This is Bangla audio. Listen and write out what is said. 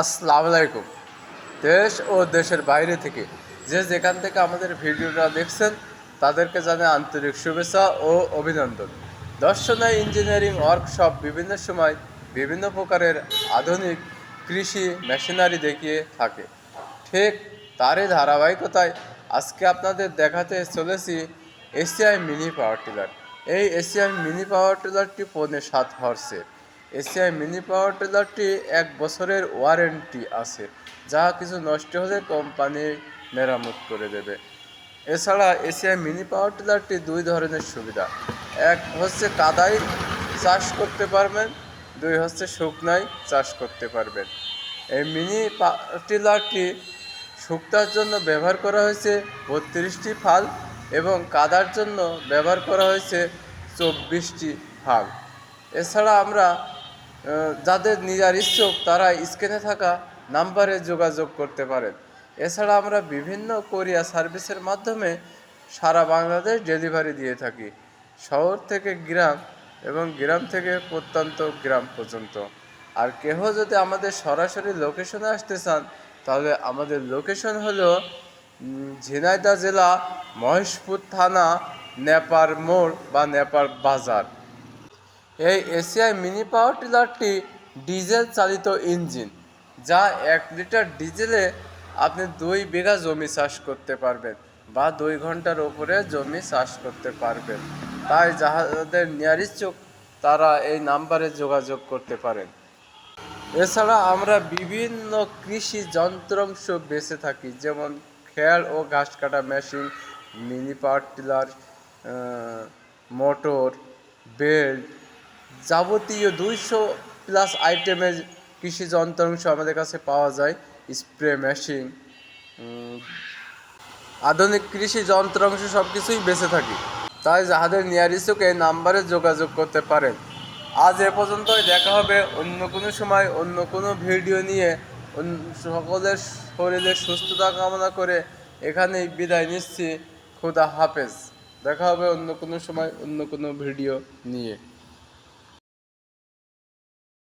আসসালামু আলাইকুম। দেশ ও দেশের বাইরে থেকে যে যেখান থেকে আমাদের ভিডিওটা দেখছেন, তাদেরকে জানাই আন্তরিক শুভেচ্ছা ও অভিনন্দন। দর্শনায় ইঞ্জিনিয়ারিং ওয়ার্কশপ বিভিন্ন সময় বিভিন্ন প্রকারের আধুনিক কৃষি মেশিনারি দেখিয়ে থাকে। ঠিক তারই ধারাবাহিকতায় আজকে আপনাদের দেখাতে চলেছি A C I mini power tiller. এই A C I mini power টিলারটি পৌনে সাত হর্সের। এসিআই মিনি পাওয়ার টিলারটি এক বছরের ওয়ারেন্টি আছে, যা কিছু নষ্ট হলে কোম্পানি মেরামত করে দেবে। এছাড়া এসিআই মিনি পাওয়ার টিলারটি দুই ধরনের সুবিধা। এক হচ্ছে কাদাই চাষ করতে পারবেন, দুই হচ্ছে শুকনায় চাষ করতে পারবেন। এই মিনি পা- টিলারটি শুক্তার জন্য ব্যবহার করা হয়েছে বত্রিশটি ফাল এবং কাদার জন্য ব্যবহার করা হয়েছে চব্বিশটি ফাল। এছাড়া আমরা যাদের নিজের ইচ্ছুক, তারা স্ক্রিনে থাকা নাম্বারে যোগাযোগ করতে পারেন। এছাড়া আমরা বিভিন্ন কোরিয়া সার্ভিসের মাধ্যমে সারা বাংলাদেশ ডেলিভারি দিয়ে থাকি। শহর থেকে গ্রাম এবং গ্রাম থেকে প্রত্যন্ত গ্রাম পর্যন্ত। আর কেহ যদি আমাদের সরাসরি লোকেশনে আসতে চান, তাহলে আমাদের লোকেশন হলো ঝিনাইদা জেলা মহেশপুর থানা, নেপার মোড় বা নেপার বাজার। এই এসিআই মিনি পাওয়ার টিলারটি ডিজেল চালিত ইঞ্জিন, যা এক লিটার ডিজেলে আপনি দুই বিঘা জমি চাষ করতে পারবেন বা দুই ঘণ্টার উপরে জমি চাষ করতে পারবেন। তাই যাদের নেয়ার ইচ্ছুক তারা এই নাম্বারে যোগাযোগ করতে পারেন। এছাড়া আমরা বিভিন্ন কৃষি যন্ত্রাংশ বেঁচে থাকি, যেমন খেয়াল ও ঘাস কাটা machine, mini power tiller motor, belt যাবতীয় দুইশো প্লাস আইটেমের কৃষি যন্ত্রাংশ আমাদের কাছে পাওয়া যায় স্প্রে মেশিন আধুনিক কৃষি যন্ত্রাংশ সব কিছুই বেঁচে থাকি। তাই যাহাদের এই নাম্বারে যোগাযোগ করতে পারেন। আজ এ পর্যন্তই, দেখা হবে অন্য কোনো সময়, অন্য কোনো ভিডিও নিয়ে। সকলের শরীরের সুস্থতা কামনা করে এখানেই বিদায় নিচ্ছি। খুদা হাফেজ। দেখা হবে অন্য কোনো সময়, অন্য কোনো ভিডিও নিয়ে।